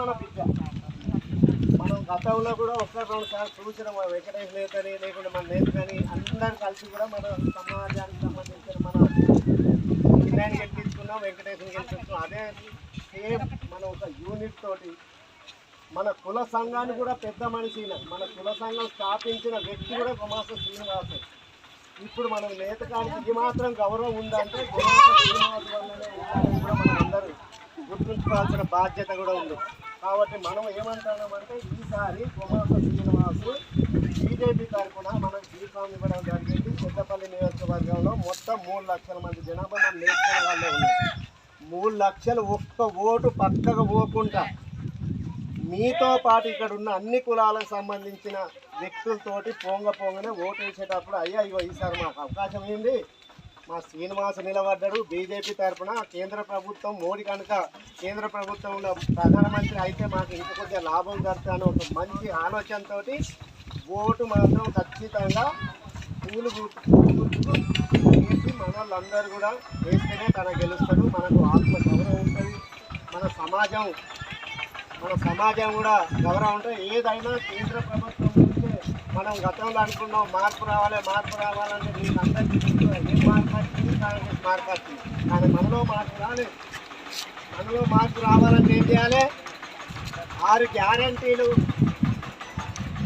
మన విద్య మనం గతంలో కూడా ఒక్క రెండు సార్లు చూసిన మన వెంకటేష్ నేతని లేకుంటే మన నేత కానీ అందరం కలిసి కూడా మన సమాజానికి సంబంధించిన మన వినాయని గెలిపించుకున్నాం వెంకటేశ్వరం గెలిపించుకున్నాం. అదే సేమ్ మన ఒక యూనిట్ తోటి మన కుల సంఘాన్ని కూడా పెద్ద మనిషి మన కుల సంఘం స్థాపించిన వ్యక్తి కూడా గుమాస శ్రీనివాసు. ఇప్పుడు మన నేతకానికి ఇది మాత్రం గౌరవం ఉందంటే గుమాస శ్రీనివాసు వల్లనే ఉందని కూడా మనం అందరూ గుర్తుంచుకోవాల్సిన బాధ్యత కూడా ఉంది. కాబట్టి మనం ఏమంటున్నామంటే ఈసారి గుమాస శ్రీనివాసు బీజేపీ తరఫున మనం బీఫామ్ ఇవ్వడం జరిగింది. పెద్దపల్లి నియోజకవర్గంలో మొత్తం మూడు లక్షల మంది జనాభా మనం నేర్చుకునే వాళ్ళే ఉన్నారు. మూడు లక్షలు ఒక్క ఓటు పక్కకు పోకుండా మీతో పాటు ఇక్కడ ఉన్న అన్ని కులాలకు సంబంధించిన వ్యక్తులతోటి పొంగ పొంగనే ఓటు వేసేటప్పుడు అయ్యా ఇగో ఈసారి మాకు అవకాశం ఏంది? మా శ్రీనివాస్ నిలబడ్డాడు. బీజేపీ తరఫున కేంద్ర ప్రభుత్వం మోడీ కనుక కేంద్ర ప్రభుత్వంలో ప్రధానమంత్రి అయితే మాకు ఇంత కొద్దిగా లాభం జరుగుతుంది ఒక మంచి ఆలోచనతోటి ఓటు మాత్రం ఖచ్చితంగా పూలు గుర్తు- వేసి మన వాళ్ళందరూ కూడా వేస్తేనే తన గెలుస్తాడు. మనకు ఆత్మ గౌరవం ఉంటుంది. మన సమాజం మన సమాజం కూడా గౌరవం ఉంటే ఏదైనా కేంద్ర ప్రభుత్వం మనం గతంలో అనుకున్నాం మార్పు రావాలి మార్పు రావాలంటే మీకు అందరికీ తెలుసు ఏ మార్పు వచ్చింది కాంగ్రెస్ మార్పు వచ్చింది. కానీ మనలో మార్పు రాలేదు. మనలో మార్పు రావాలంటే ఏం చేయాలి? ఆరు గ్యారంటీలు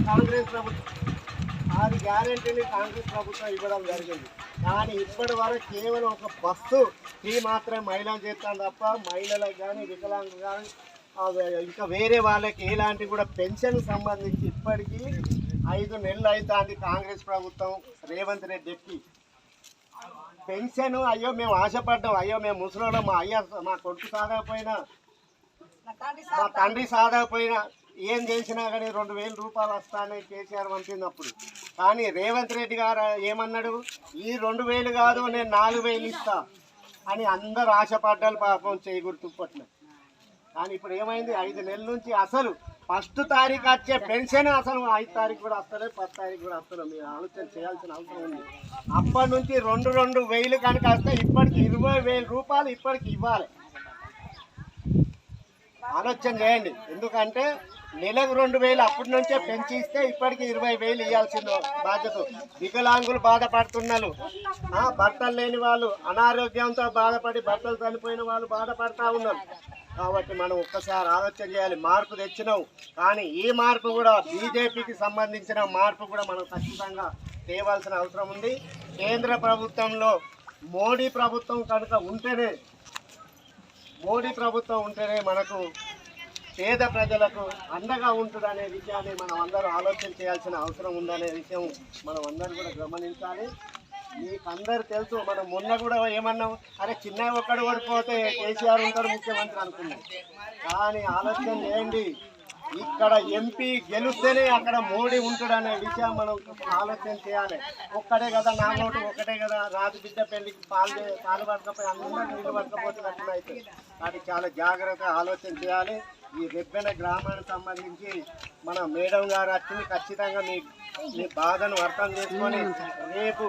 కాంగ్రెస్ ప్రభుత్వం ఆరు గ్యారంటీలు కాంగ్రెస్ ప్రభుత్వం ఇవ్వడం జరిగింది. కానీ ఇప్పటి వరకు కేవలం ఒక బస్సు ఈ మాత్రమే మహిళలు చేస్తాను తప్ప మహిళలకు కానీ వికలాంగులు కానీ ఇంకా వేరే వాళ్ళకి ఎలాంటి కూడా పెన్షన్ సంబంధించి ఇప్పటికీ ఐదు నెలలు అవుతుంది కాంగ్రెస్ ప్రభుత్వం రేవంత్ రెడ్డి ఎక్కి పెన్షన్ అయ్యో మేము ఆశపడ్డాం అయ్యో మేము ముసలోళ్ళం మా అయ్య మా కొడుకు సాగకపోయినా మా తండ్రి సాగకపోయినా. ఏం చేసినా కానీ రెండు వేల రూపాయలు వస్తాయని కేసీఆర్ పంపినప్పుడు కానీ రేవంత్ రెడ్డి గారు ఏమన్నాడు? ఈ రెండు వేలు కాదు నేను నాలుగు వేలు ఇస్తా అని అందరు ఆశపడ్డారు పాపం చేయగుర్తుపట్ల కానీ ఇప్పుడు ఏమైంది? ఐదు నెలల నుంచి అసలు ఫస్ట్ తారీఖు వచ్చే పెన్షన్ అసలు ఐదు తారీఖు కూడా వస్తలే పది తారీఖు కూడా వస్తలేదు. మీరు ఆలోచన చేయాల్సిన అవసరం ఉంది. అప్పటి నుంచి రెండు రెండు వేలు కనుక వస్తే ఇప్పటికి ఇరవై వేల రూపాయలు ఇప్పటికి ఇవ్వాలి. ఆలోచన చేయండి. ఎందుకంటే నెలకు రెండు వేలు అప్పటి నుంచే పెంచి ఇస్తే ఇప్పటికి ఇరవై వేలు ఇవ్వాల్సిన బాధ్యత. వికలాంగులు బాధపడుతున్నారు. బట్టలు లేని వాళ్ళు అనారోగ్యంతో బాధపడి బట్టలు చనిపోయిన వాళ్ళు బాధపడతా ఉన్నారు. కాబట్టి మనం ఒక్కసారి ఆలోచన చేయాలి. మార్పు తెచ్చినావు కానీ ఈ మార్పు కూడా బీజేపీకి సంబంధించిన మార్పు కూడా మనం ఖచ్చితంగా చేయవలసిన అవసరం ఉంది. కేంద్ర ప్రభుత్వంలో మోడీ ప్రభుత్వం కనుక ఉంటేనే మోడీ ప్రభుత్వం ఉంటేనే మనకు పేద ప్రజలకు అండగా ఉంటుందనే విషయాన్ని మనం అందరూ ఆలోచన చేయాల్సిన అవసరం ఉందనే విషయం మనం అందరూ కూడా గమనించాలి. మీకు అందరు తెలుసు మనం మొన్న కూడా ఏమన్నాం అరే చిన్న ఒక్కడు ఓడిపోతే కేసీఆర్ ఉంటాడు ముఖ్యమంత్రి అనుకున్నాం. కానీ ఆలోచన చేయండి ఇక్కడ ఎంపీ గెలుస్తేనే అక్కడ మోడీ ఉంటాడనే విషయం మనం ఆలోచన చేయాలి. ఒక్కడే కదా నా ఓటు ఒకటే కదా. రాజు బిడ్డ పెళ్ళికి పాలు పాలు పడకపోయి అందరూ నీళ్ళు పడకపోతే అయితే కాబట్టి చాలా జాగ్రత్తగా ఆలోచన చేయాలి. ఈ రెబ్బెన గ్రామానికి సంబంధించి మన మేడం గారు వచ్చింది ఖచ్చితంగా మీ మీ బాధను అర్థం చేసుకొని రేపు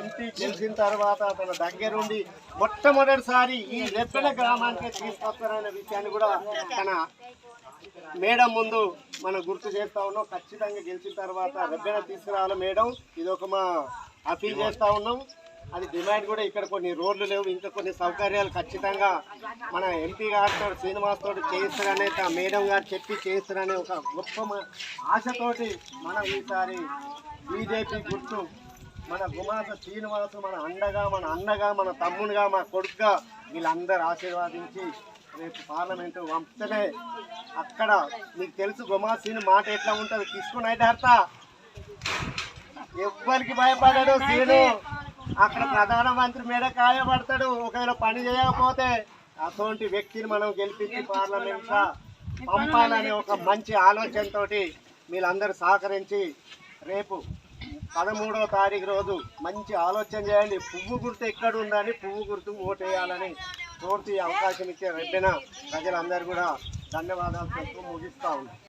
ఎంపీ గెలిచిన తర్వాత తన దగ్గరుండి మొట్టమొదటిసారి ఈ రెబ్బెన గ్రామానికి తీసుకొస్తారనే విషయాన్ని కూడా తన మేడం ముందు మనం గుర్తు చేస్తా ఉన్నాం ఖచ్చితంగా గెలిచిన తర్వాత రెబ్బెన తీసుకురావాలి మేడం. ఇది ఒక మా అపీల్ చేస్తా ఉన్నాం. అది డిమాండ్ కూడా ఇక్కడ కొన్ని రోడ్లు లేవు ఇంకా కొన్ని సౌకర్యాలు ఖచ్చితంగా మన ఎంపీ గారితో శ్రీనివాస్ తోటి చేయిస్తారనే మేడం గారు చెప్పి చేయిస్తారనే ఒక గొప్ప ఆశతోటి మనం ఈసారి బీజేపీ గుర్తు మన గుమాస శ్రీనివాసు మన అండగా మన అన్నగా మన తమ్ముడుగా మా కొడుకుగా వీళ్ళందరూ ఆశీర్వాదించి రేపు పార్లమెంటు పంపితేనే అక్కడ మీకు తెలుసు గుమాసీని మాట ఎట్లా ఉంటుంది. తీసుకుని అయితే అర్థ ఎవ్వరికి భయపడాడు సీను. అక్కడ ప్రధానమంత్రి మీద కాయపడతాడు ఒకవేళ పని చేయకపోతే అటువంటి వ్యక్తిని మనం గెలిపించి పార్లమెంట్ పంపాలనే ఒక మంచి ఆలోచనతోటి మీరందరూ సహకరించి రేపు పదమూడవ తారీఖు రోజు మంచి ఆలోచన చేయండి. పువ్వు గుర్తు ఎక్కడ ఉందని పువ్వు గుర్తు ఓటేయాలని పూర్తి అవకాశం ఇచ్చే రెడ్డిన ప్రజలందరూ కూడా ధన్యవాదాలు చెప్తూ ముగిస్తా